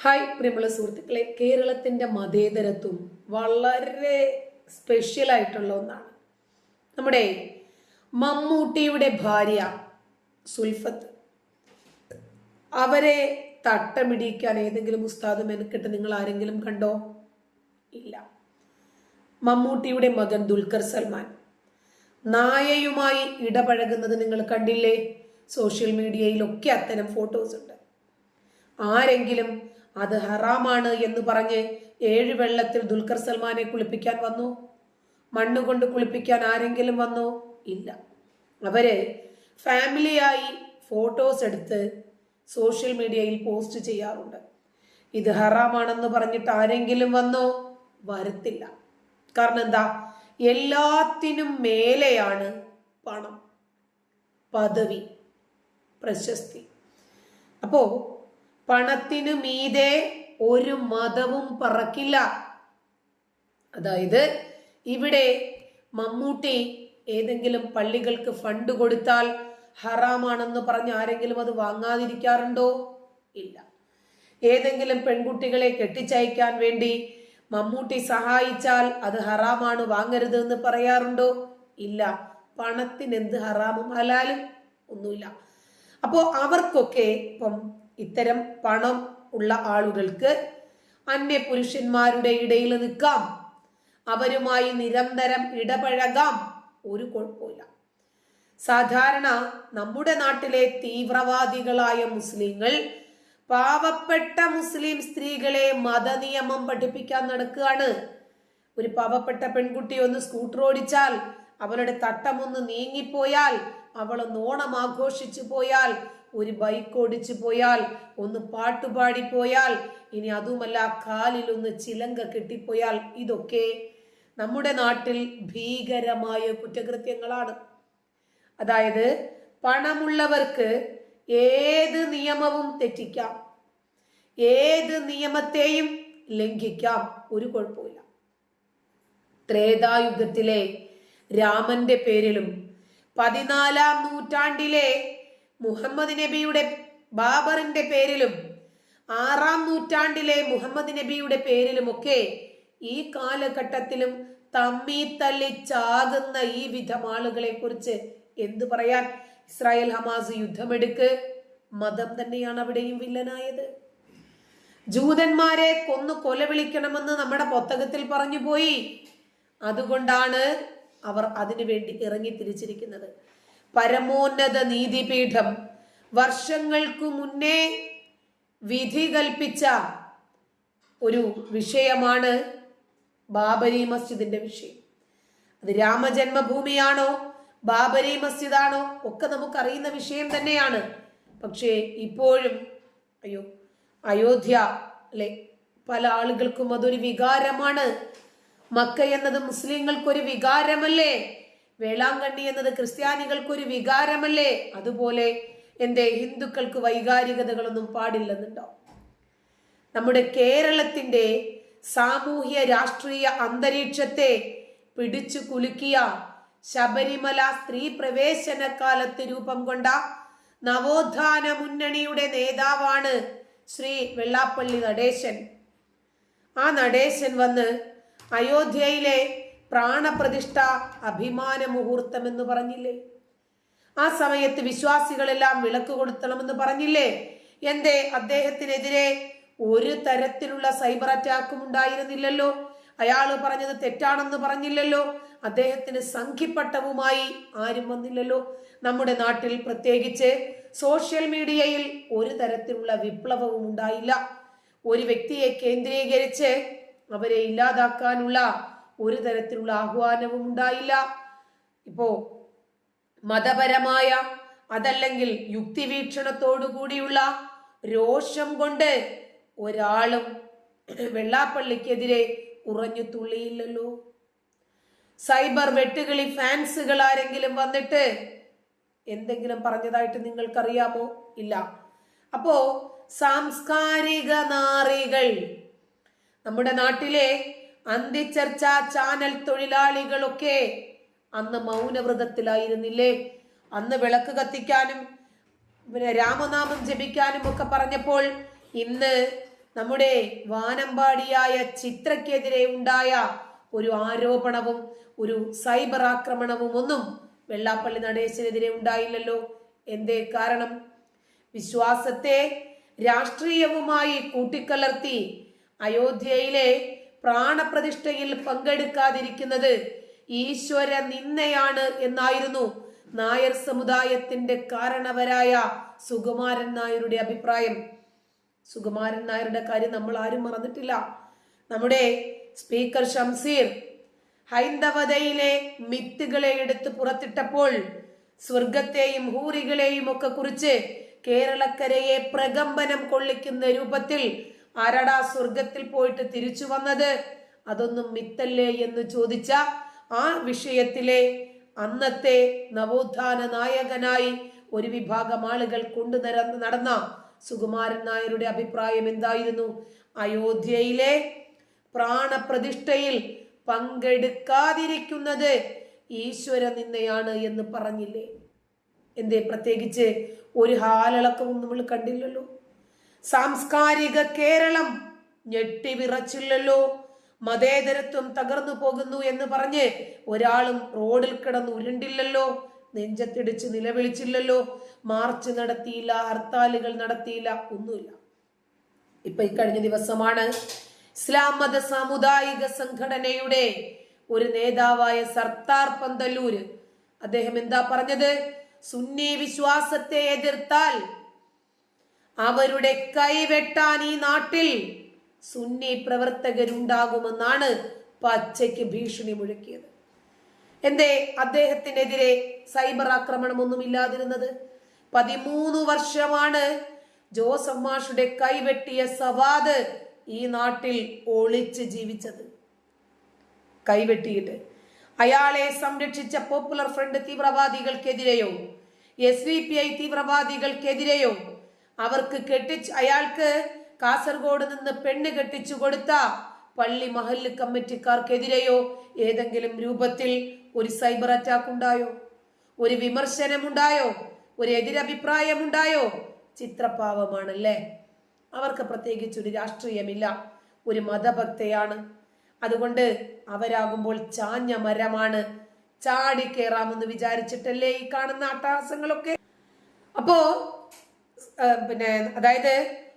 Hi പ്രിയമുള്ള സുഹൃത്തുക്കളെ കേരളത്തിന്റെ മതേതരത്വം വളരെ സ്പെഷ്യൽ ആയിട്ടുള്ള ഒന്നാണ്. നമ്മുടെ മമ്മൂട്ടിയുടെ ഭാര്യ സുൽഫത്ത്. അവരെ തട്ടമിടിക്കാൻ ഏതെങ്കിലും ഉസ്താദ് മെനക്കെട്ട് നിങ്ങൾ ആരെങ്കിലും കണ്ടോ? ഇല്ല. മമ്മൂട്ടിയുടെ മകൻ ദുൽഖർ സൽമാൻ. നായയുമായി ഇടപഴകുന്നത് നിങ്ങൾ കണ്ടില്ലേ? സോഷ്യൽ മീഡിയയിലൊക്കെ അത്തരം ഫോട്ടോസ് ഉണ്ട്. ആരെങ്കിലും അത് ഹറാമാണ് എന്ന് പറഞ്ഞ് ഏഴ് വെള്ളത്തിൽ ദുൽഖർ സൽമാനെ കുളിപ്പിക്കാൻ വന്നു. മണ്ണുകൊണ്ട് കുളിപ്പിക്കാൻ ആരെങ്കിലും വന്നു? ഇല്ല. അവർ ഫാമിലിയായി ഫോട്ടോസ് എടുത്ത് സോഷ്യൽ മീഡിയയിൽ പോസ്റ്റ് ചെയ്യാറുണ്ട്. ഇത് ഹറാമാണെന്ന് പറഞ്ഞിട്ട് ആരെങ്കിലും വന്നോ? വരത്തില്ല. കാരണം എന്താ? എല്ലാത്തിനും മേലെയാണ് പണം. പദവി. പ്രശസ്തി. അപ്പോ പണത്തിനു മീതെ ഒരു മതവും പറക്കില്ല. അതായത് ഇവിടെ മമ്മൂട്ടി ഏതെങ്കിലും പള്ളികൾക്ക് ഫണ്ട് കൊടുത്താൽ ഹറാമാണെന്ന് പറഞ്ഞ് ആരെങ്കിലും അത് വാങ്ങാതിരിക്കാറുണ്ടോ? ഇല്ല. ഏതെങ്കിലും പെൺകുട്ടികളെ കെട്ടിച്ചയക്കാൻ വേണ്ടി മമ്മൂട്ടി സഹായിച്ചാൽ അത് ഹറാമാണ് വാങ്ങരുത് എന്ന് പറയാറുണ്ടോ? ഇല്ല. പണത്തിന് എന്ത് ഹറാമും ഹലാലും ഒന്നുമില്ല. അപ്പോ അവർക്കൊക്കെ ഇപ്പം ഇത്തരം പണം ഉള്ള ആളുകൾക്ക് അന്യ പുരുഷന്മാരുടെ ഇടയിൽ നിൽക്കാം. അവരുമായി നിരന്തരം ഇടപഴകാം. ഒരു കുഴപ്പമില്ല സാധാരണ നമ്മുടെ നാട്ടിലെ തീവ്രവാദികളായ മുസ്ലിങ്ങൾ പാവപ്പെട്ട മുസ്ലിം സ്ത്രീകളെ മതനിയമം പഠിപ്പിക്കാൻ നടക്കുകയാണ്. ഒരു പാവപ്പെട്ട പെൺകുട്ടി ഒന്ന് സ്കൂട്ടർ ഓടിച്ചാൽ അവളുടെ തട്ടമൊന്ന് നീങ്ങിപ്പോയാൽ അവൾ ഓണം ആഘോഷിച്ചു പോയാൽ ഒരു ബൈക്ക് ഓടിച്ചു പോയാൽ ഒന്ന് പാട്ടുപാടി പോയാൽ ഇനി അതുമല്ല കാലിൽ ഒന്ന് ചിലങ്ക കെട്ടിപ്പോയാൽ ഇതൊക്കെ നമ്മുടെ നാട്ടിൽ ഭീകരമായ കുറ്റകൃത്യങ്ങളാണ്. അതായത് പണമുള്ളവർക്ക് ഏത് നിയമവും തെറ്റിക്കാം. ഏത് നിയമത്തെയും ലംഘിക്കാം. ഒരു കുഴപ്പമില്ല ത്രേതായുഗത്തിലെ രാമന്റെ പേരിലും പതിനാലാം നൂറ്റാണ്ടിലെ മുഹമ്മദ് നബിയുടെ ബാബറിന്റെ പേരിലും ആറാം നൂറ്റാണ്ടിലെ മുഹമ്മദ് നബിയുടെ പേരിലുമൊക്കെ ഈ കാലഘട്ടത്തിലും തമ്മി തല്ലി ചാകുന്ന ഈ വിധം ആളുകളെ കുറിച്ച് എന്തു പറയാൻ? ഇസ്രായേൽ ഹമാസ് യുദ്ധമെടുക്ക്. മതം തന്നെയാണ് അവിടെയും വില്ലനായത്. ജൂതന്മാരെ കൊന്നു കൊല വിളിക്കണമെന്ന് നമ്മുടെ പുസ്തകത്തിൽ പറഞ്ഞു പോയി. അതുകൊണ്ടാണ് അവർ അതിനു വേണ്ടി ഇറങ്ങി തിരിച്ചിരിക്കുന്നത്. പരമോന്നത നീതിപീഠം വർഷങ്ങൾക്കു മുന്നേ വിധി കൽപ്പിച്ച ഒരു വിഷയമാണ് ബാബരി മസ്ജിദിന്റെ വിഷയം. അത് രാമജന്മഭൂമിയാണോ ബാബരി മസ്ജിദാണോ ഒക്കെ നമുക്കറിയുന്ന വിഷയം തന്നെയാണ്. പക്ഷേ ഇപ്പോഴും അയ്യോ അയോധ്യ അല്ലെ പല ആളുകൾക്കും അതൊരു വികാരമാണ്. മക്ക എന്നത് മുസ്ലിങ്ങൾക്കൊരു വികാരമല്ലേ? വേളാങ്കണ്ണി എന്നത് ക്രിസ്ത്യാനികൾക്കൊരു വികാരമല്ലേ? അതുപോലെ എന്റെ ഹിന്ദുക്കൾക്ക് വൈകാരികതകളൊന്നും പാടില്ലെന്നുണ്ടോ? നമ്മുടെ കേരളത്തിന്റെ സാമൂഹ്യ രാഷ്ട്രീയ അന്തരീക്ഷത്തെ പിടിച്ചു കുലുക്കിയ ശബരിമല സ്ത്രീ പ്രവേശന കാലത്ത് രൂപം കൊണ്ട നവോത്ഥാന മുന്നണിയുടെ നേതാവാണ് ശ്രീ വെള്ളാപ്പള്ളി നടേശൻ. ആ നടേശൻ വന്ന് അയോധ്യയിലെ പ്രാണപ്രതിഷ്ഠ അഭിമാന മുഹൂർത്തം എന്ന് പറഞ്ഞില്ലേ? ആ സമയത്ത് വിശ്വാസികളെല്ലാം വിളക്ക് കൊടുത്തണമെന്ന് പറഞ്ഞില്ലേ? എന്തേ അദ്ദേഹത്തിനെതിരെ ഒരു തരത്തിലുള്ള സൈബർ അറ്റാക്കും ഉണ്ടായിരുന്നില്ലല്ലോ? അയാൾ പറഞ്ഞത് തെറ്റാണെന്ന് പറഞ്ഞില്ലല്ലോ? അദ്ദേഹത്തിന് സംഖ്യപ്പട്ടവുമായി ആരും വന്നില്ലല്ലോ? നമ്മുടെ നാട്ടിൽ പ്രത്യേകിച്ച് സോഷ്യൽ മീഡിയയിൽ ഒരു തരത്തിലുള്ള വിപ്ലവവും ഉണ്ടായില്ല. ഒരു വ്യക്തിയെ കേന്ദ്രീകരിച്ച് അവരെ ഇല്ലാതാക്കാനുള്ള ഒരു തരത്തിലുള്ള ആഹ്വാനവും ഉണ്ടായില്ല. ഇപ്പോ മതപരമായ അതല്ലെങ്കിൽ യുക്തിവീക്ഷണത്തോടു കൂടിയുള്ള രോഷം കൊണ്ട് ഒരാളും വെള്ളാപ്പള്ളിക്കെതിരെ ഉറഞ്ഞു തുള്ളിയില്ലല്ലോ. സൈബർ വെട്ടുകളി ഫാൻസുകൾ ആരെങ്കിലും വന്നിട്ട് എന്തെങ്കിലും പറഞ്ഞതായിട്ട് നിങ്ങൾക്കറിയാമോ? ഇല്ല. അപ്പോ സാംസ്കാരിക നാറികൾ നമ്മുടെ നാട്ടിലെ അന്തിച്ചർച്ച ചാനൽ തൊഴിലാളികളൊക്കെ അന്ന് മൗനവ്രതത്തിലായിരുന്നില്ലേ? അന്ന് വിളക്ക് കത്തിക്കാനും പിന്നെ രാമനാമം ജപിക്കാനും ഒക്കെ പറഞ്ഞപ്പോൾ ഇന്ന് നമ്മുടെ വാനമ്പാടിയായ ചിത്രക്കെതിരെ ഉണ്ടായ ഒരു ആരോപണവും ഒരു സൈബർ ആക്രമണവും ഒന്നും വെള്ളാപ്പള്ളി നടേശനെതിരെ ഉണ്ടായില്ലല്ലോ. എന്തേ കാരണം? വിശ്വാസത്തെ രാഷ്ട്രീയവുമായി കൂട്ടിക്കലർത്തി അയോധ്യയിലെ പ്രാണപ്രതിഷ്ഠയിൽ പങ്കെടുക്കാതിരിക്കുന്നത് ഈശ്വര നിന്നയാണ് എന്നായിരുന്നു നായർ സമുദായത്തിന്റെ കാരണവരായ സുകുമാരൻ നായരുടെ അഭിപ്രായം. സുകുമാരൻ നായരുടെ കാര്യം നമ്മൾ ആരും മറന്നിട്ടില്ല. നമ്മുടെ സ്പീക്കർ ഷംസീർ ഹൈന്ദവതയിലെ മിത്തുകളെ എടുത്ത് പുറത്തിട്ടപ്പോൾ സ്വർഗത്തെയും ഹൂറികളെയും ഒക്കെ കുറിച്ച് കേരളക്കരയെ പ്രകമ്പനം കൊള്ളിക്കുന്ന രൂപത്തിൽ ആരടാ സ്വർഗത്തിൽ പോയിട്ട് തിരിച്ചു വന്നത്? അതൊന്നും മിത്തല്ലേ എന്ന് ചോദിച്ച ആ വിഷയത്തിലെ അന്നത്തെ നവോത്ഥാന നായകനായി ഒരു വിഭാഗം ആളുകൾ കൊണ്ടു നടന്ന സുകുമാരൻ നായരുടെ അഭിപ്രായം എന്തായിരുന്നു? അയോധ്യയിലെ പ്രാണപ്രതിഷ്ഠയിൽ പങ്കെടുക്കാതിരിക്കുന്നത് ഈശ്വര നിന്നയാണ് എന്ന് പറഞ്ഞില്ലേ? എന്തേ പ്രത്യേകിച്ച് ഒരു ഹാലളക്കവും നമ്മൾ കണ്ടില്ലല്ലോ. സാംസ്കാരിക കേരളം ഞെട്ടിവിറച്ചില്ലല്ലോ. മതേതരത്വം തകർന്നു പോകുന്നു എന്ന് പറഞ്ഞ് ഒരാളും റോഡിൽ കിടന്ന് ഉരുണ്ടില്ലല്ലോ. നെഞ്ചത്തിടിച്ച് നിലവിളിച്ചില്ലല്ലോ. മാർച്ച് നടത്തിയില്ല ഹർത്താലുകൾ നടത്തിയില്ല ഒന്നുമില്ല. ഇപ്പൊ ഇക്കഴിഞ്ഞ ദിവസമാണ് ഇസ്ലാം മത സാമുദായിക സംഘടനയുടെ ഒരു നേതാവായ സർത്താർ പന്തല്ലൂര്. അദ്ദേഹം എന്താ പറഞ്ഞത്? സുന്നി വിശ്വാസത്തെ എതിർത്താൽ അവരുടെ കൈവെട്ടാൻ ഈ നാട്ടിൽ സുന്നി പ്രവർത്തകരുണ്ടാകുമെന്നാണ് പച്ചയ്ക്ക് ഭീഷണി മുഴക്കിയത്. എന്തേ അദ്ദേഹത്തിനെതിരെ സൈബർ ആക്രമണമൊന്നും ഇല്ലാതിരുന്നത്? പതിമൂന്ന് വർഷമാണ് ജോസഫ് മാഷുടെ കൈവെട്ടിയ സവാദ് ഈ നാട്ടിൽ ഒളിച്ച് ജീവിച്ചത്. കൈവെട്ടിയിട്ട് അയാളെ സംരക്ഷിച്ച പോപ്പുലർ ഫ്രണ്ട് തീവ്രവാദികൾക്കെതിരെയോ എസ് വി പി ഐ തീവ്രവാദികൾക്കെതിരെയോ അവർക്ക് കെട്ടിച്ച് അയാൾക്ക് കാസർഗോഡ് നിന്ന് പെണ്ണ് കെട്ടിച്ചു കൊടുത്ത പള്ളി മഹല്ല് കമ്മിറ്റിക്കാർക്കെതിരെയോ ഏതെങ്കിലും രൂപത്തിൽ ഒരു സൈബർ അറ്റാക്ക് ഉണ്ടായോ? ഒരു വിമർശനമുണ്ടായോ? ഒരു എതിരഭിപ്രായമുണ്ടായോ? ചിത്രപാവമാണല്ലേ? അവർക്ക് പ്രത്യേകിച്ച് ഒരു രാഷ്ട്രീയമില്ല. ഒരു മതഭക്തയാണ്. അതുകൊണ്ട് അവരാകുമ്പോൾ ചാഞ്ഞ മരമാണ്. ചാടിക്കേറാമെന്ന് വിചാരിച്ചിട്ടല്ലേ ഈ കാണുന്ന അട്ടഹാസങ്ങളൊക്കെ അപ്പോ പിന്നെ അതായത്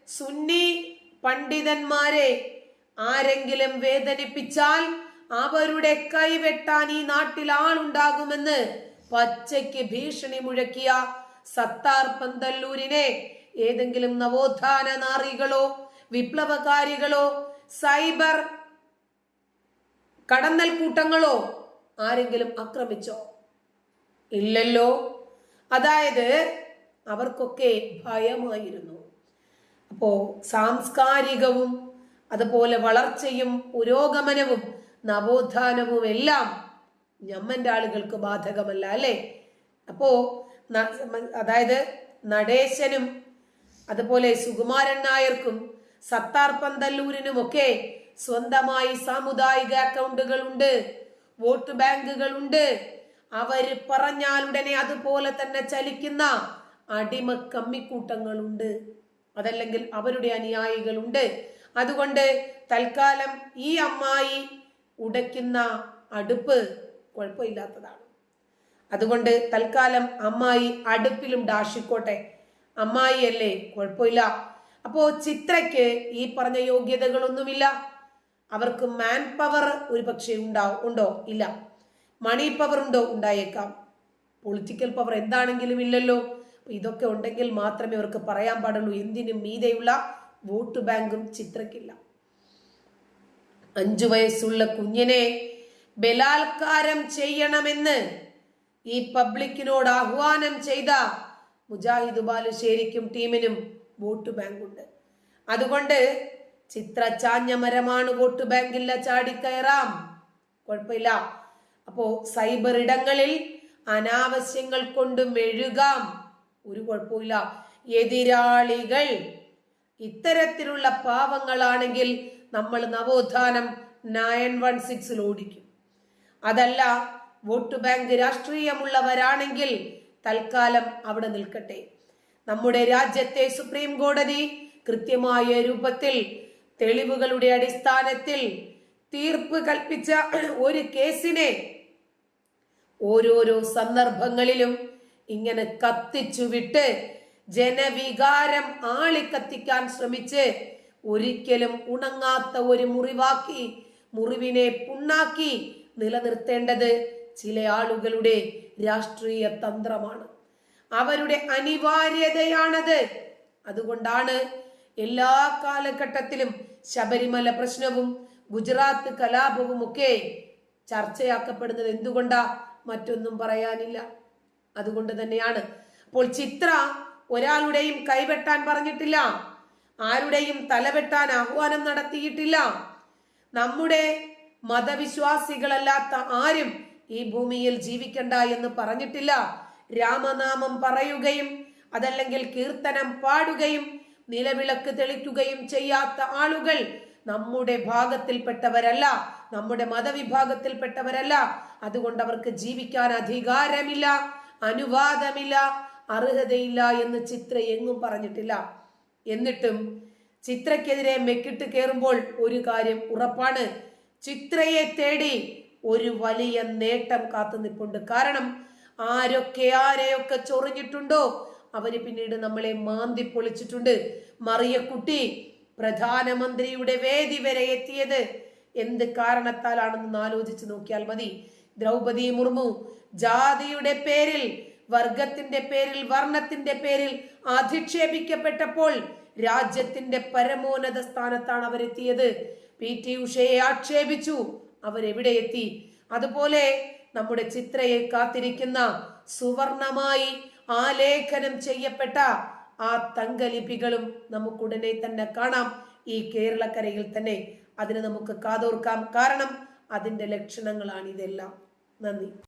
സുന്നി പണ്ഡിതന്മാരെ ആരെങ്കിലും വേദനിപ്പിച്ചാൽ അവരുടെ കൈവെട്ടാൻ ഈ നാട്ടിൽ ആളുണ്ടാകുമെന്ന് പച്ചയ്ക്ക് ഭീഷണി മുഴക്കിയ സത്താർ പന്തല്ലൂരിനെ ഏതെങ്കിലും നവോത്ഥാന നാറികളോ വിപ്ലവകാരികളോ സൈബർ കടന്നൽ കൂട്ടങ്ങളോ ആരെങ്കിലും ആക്രമിച്ചോ? ഇല്ലല്ലോ. അതായത് അവർക്കൊക്കെ ഭയമായിരുന്നു. അപ്പോ സാംസ്കാരികവും അതുപോലെ വളർച്ചയും പുരോഗമനവും നവോത്ഥാനവും എല്ലാം ഞമ്മന്റെ ആളുകൾക്ക് ബാധകമല്ല അല്ലേ? അപ്പോ അതായത് നടേശനും അതുപോലെ സുകുമാരൻ നായർക്കും സത്താർ പന്തല്ലൂരിനുമൊക്കെ സ്വന്തമായി സാമുദായിക അക്കൗണ്ടുകൾ ഉണ്ട് വോട്ട് ബാങ്കുകൾ ഉണ്ട് അവർ പറഞ്ഞാൽ ഉടനെ അതുപോലെ തന്നെ ചലിക്കുന്ന അടിമ കമ്മിക്കൂട്ടങ്ങളുണ്ട് അതല്ലെങ്കിൽ അവരുടെ അനുയായികളുണ്ട്. അതുകൊണ്ട് തൽക്കാലം ഈ അമ്മായി ഉടയ്ക്കുന്ന അടുപ്പ് കുഴപ്പമില്ലാത്തതാണ്. അതുകൊണ്ട് തൽക്കാലം അമ്മായി അടുപ്പിലും ഡാഷിക്കോട്ടെ. അമ്മായി അല്ലേ കുഴപ്പമില്ല. അപ്പോ ചിത്രയ്ക്ക് ഈ പറഞ്ഞ യോഗ്യതകളൊന്നുമില്ല. അവർക്ക് മാൻ പവർ ഒരു പക്ഷേ ഉണ്ടാവും ഉണ്ടോ? ഇല്ല. മണി പവർ ഉണ്ടോ? ഉണ്ടായേക്കാം. പൊളിറ്റിക്കൽ പവർ എന്താണെങ്കിലും ഇല്ലല്ലോ. ഇതൊക്കെ ഉണ്ടെങ്കിൽ മാത്രമേ അവർക്ക് പറയാൻ പാടുള്ളൂ. എന്തിനും മീതെയുള്ള വോട്ട് ബാങ്കും ചിത്രക്കില്ല. അഞ്ചു വയസ്സുള്ള കുഞ്ഞിനെ ബലാത്കാരം ചെയ്യണമെന്ന് ഈ പബ്ലിക്കിനോട് ആഹ്വാനം ചെയ്ത മുജാഹിദ് ബാലുശ്ശേരിക്കും ടീമിനും വോട്ട് ബാങ്കുണ്ട്. അതുകൊണ്ട് ചിത്ര ചാഞ്ഞ മരമാണ് വോട്ട് ബാങ്കില്ല ചാടിക്കയറാം കുഴപ്പമില്ല. അപ്പോ സൈബർ ഇടങ്ങളിൽ അനാവശ്യങ്ങൾ കൊണ്ട് മെഴുകാം ഒരു കുഴപ്പമില്ല എതിരാളികൾ ഇത്തരത്തിലുള്ള പാവങ്ങളാണെങ്കിൽ നമ്മൾ നവോത്ഥാനം നയൻ വൺ സിക്സിൽ ഓടിക്കും. അതല്ല വോട്ട് ബാങ്ക് രാഷ്ട്രീയമുള്ളവരാണെങ്കിൽ തൽക്കാലം അവിടെ നിൽക്കട്ടെ. നമ്മുടെ രാജ്യത്തെ സുപ്രീം കോടതി കൃത്യമായ രൂപത്തിൽ തെളിവുകളുടെ അടിസ്ഥാനത്തിൽ തീർപ്പ് കൽപ്പിച്ച ഒരു കേസിനെ ഓരോരോ സന്ദർഭങ്ങളിലും ഇങ്ങനെ കത്തിച്ചു വിട്ട് ജനവികാരം ആളിക്കത്തിക്കാൻ ശ്രമിച്ച് ഒരിക്കലും ഉണങ്ങാത്ത ഒരു മുറിവാക്കി മുറിവിനെ പുണ്ണാക്കി നിലനിർത്തേണ്ടത് ചില ആളുകളുടെ രാഷ്ട്രീയ തന്ത്രമാണ്. അവരുടെ അനിവാര്യതയാണത്. അതുകൊണ്ടാണ് എല്ലാ കാലഘട്ടത്തിലും ശബരിമല പ്രശ്നവും ഗുജറാത്ത് കലാപവും ഒക്കെ ചർച്ചയാക്കപ്പെടുന്നത്. എന്തുകൊണ്ടാ? മറ്റൊന്നും പറയാനില്ല. അതുകൊണ്ട് തന്നെയാണ്. അപ്പോൾ ചിത്ര ഒരാളുടെയും കൈവെട്ടാൻ പറഞ്ഞിട്ടില്ല. ആരുടെയും തലവെട്ടാൻ ആഹ്വാനം നടത്തിയിട്ടില്ല. നമ്മുടെ മതവിശ്വാസികളല്ലാത്ത ആരും ഈ ഭൂമിയിൽ ജീവിക്കണ്ട എന്ന് പറഞ്ഞിട്ടില്ല. രാമനാമം പറയുകയും അതല്ലെങ്കിൽ കീർത്തനം പാടുകയും നിലവിളക്ക് തെളിക്കുകയും ചെയ്യാത്ത ആളുകൾ നമ്മുടെ ഭാഗത്തിൽപ്പെട്ടവരല്ല നമ്മുടെ മതവിഭാഗത്തിൽപ്പെട്ടവരല്ല. അതുകൊണ്ട് അവർക്ക് ജീവിക്കാൻ അധികാരമില്ല. അനുവാദമില്ല അർഹതയില്ല എന്ന് ചിത്ര എങ്ങും പറഞ്ഞിട്ടില്ല. എന്നിട്ടും ചിത്രക്കെതിരെ മെക്കിട്ട് കയറുമ്പോൾ ഒരു കാര്യം ഉറപ്പാണ്. ചിത്രയെ തേടി ഒരു വലിയ നേട്ടം കാത്തു നിൽപ്പുണ്ട് കാരണം ആരൊക്കെ ആരെയൊക്കെ ചൊറിഞ്ഞിട്ടുണ്ടോ അവർ പിന്നീട് നമ്മളെ മാന്തി പൊളിച്ചിട്ടുണ്ട്. മറിയക്കുട്ടി പ്രധാനമന്ത്രിയുടെ വേദി വരെ എത്തിയത് എന്ത് കാരണത്താലാണെന്ന് ആലോചിച്ച് നോക്കിയാൽ മതി. ദ്രൗപതി മുർമു ജാതിയുടെ പേരിൽ വർഗത്തിന്റെ പേരിൽ വർണത്തിന്റെ പേരിൽ അധിക്ഷേപിക്കപ്പെട്ടപ്പോൾ രാജ്യത്തിന്റെ പരമോന്നത സ്ഥാനത്താണ് അവരെത്തിയത്. പി. ടി. ഉഷയെ ആക്ഷേപിച്ചു. അവരെവിടെ എത്തി? അതുപോലെ നമ്മുടെ ചിത്രയെ കാത്തിരിക്കുന്ന സുവർണമായി ആലേഖനം ചെയ്യപ്പെട്ട ആ തങ്കലിപികളും നമുക്കുടനെ തന്നെ കാണാം. ഈ കേരളക്കരയിൽ തന്നെ. അതിന് നമുക്ക് കാതോർക്കാം. കാരണം അതിന്റെ ലക്ഷണങ്ങളാണ് ഇതെല്ലാം. നന്ദി.